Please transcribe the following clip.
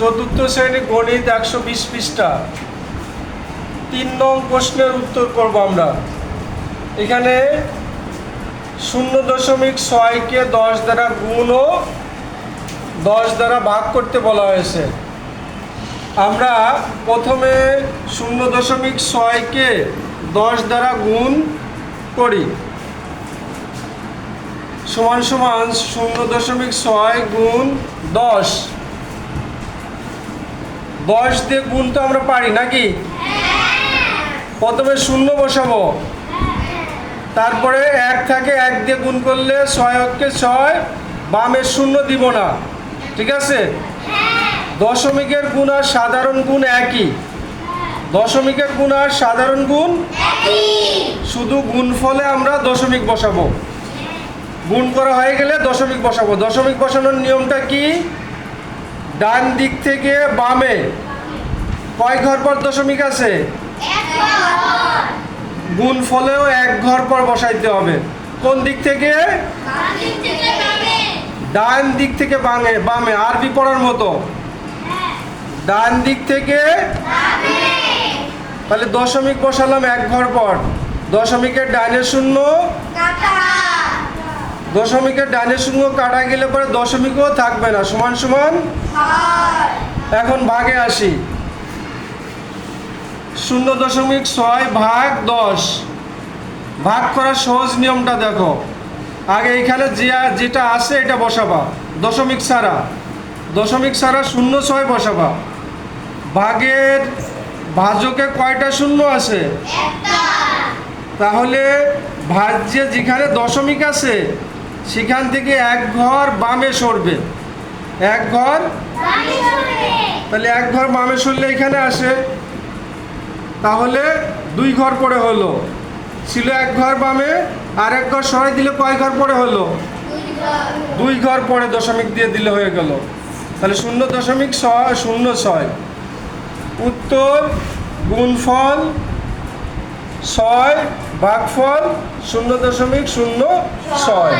চতুর্থ শ্রেণি গণিত একশো বিশ পৃষ্ঠা। তিন নং প্রশ্নের উত্তর করব আমরা। এখানে শূন্য দশমিক ছয়কে দশ দ্বারা গুণ ও দশ দ্বারা ভাগ করতে বলা হয়েছে। আমরা প্রথমে শূন্য দশমিক ছয়কে দশ দ্বারা গুণ করি। সমান সমান শূন্য দশমিক ছয় গুণ দশ। দশ দিয়ে গুণ তো আমরা পারি নাকি? প্রথমে শূন্য বসাবো। তারপরে এক থাকে এক দিয়ে গুণ করলে ছয় অক্ষে ছয় বামের শূন্য দিব না। ঠিক আছে? দশমিকের গুণ আর সাধারণ গুণ একই। দশমিকের গুণ আর সাধারণ গুণ শুধু গুণ ফলে আমরা দশমিক বসাবো। গুণ করা হয়ে গেলে দশমিক বসাবো। দশমিক বসানোর নিয়মটা কি? ডান দিক থেকে বামে। কয় ঘর পর দশমিক আছে? গুণ ফলেও এক ঘর পর বসাইতে হবে। কোন দিক থেকে? ডান দিক থেকে বামে বামে। আরবি পড়ার মতো? ডান দিক থেকে? তাহলে দশমিক বসালাম এক ঘর পর। দশমিকের ডানে শূন্য। দশমিকের ডানে শূন্য কাটা গেলে পরে দশমিকও থাকবে না। সমান সমান? এখন ভাগে আসি। শূন্য দশমিক ছয় ভাগ দশ। ভাগ করার সহজ নিয়মটা দেখো। আগে এখানে যে যেটা আছে এটা বসাবা দশমিক ছাড়া। দশমিক ছাড়া শূন্য ছয় বসাবা। ভাগের ভাজকে কয়টা শূন্য আছে? তাহলে ভাজ্যে যেখানে দশমিক আছে সেখান থেকে এক ঘর বামে সরবে। এক ঘর? তাহলে এক ঘর বামে সরলে এখানে আসে। তাহলে দুই ঘর পরে হলো। ছিল এক ঘর বামে আর এক ঘর সরাই দিলে কয় ঘর পরে হলো? দুই ঘর। পরে দশমিক দিয়ে দিলে হয়ে গেল। তাহলে শূন্য দশমিক ছয় শূন্য ছয়। উত্তর গুণফল ছয় ভাগফল শূন্য দশমিক শূন্য ছয়।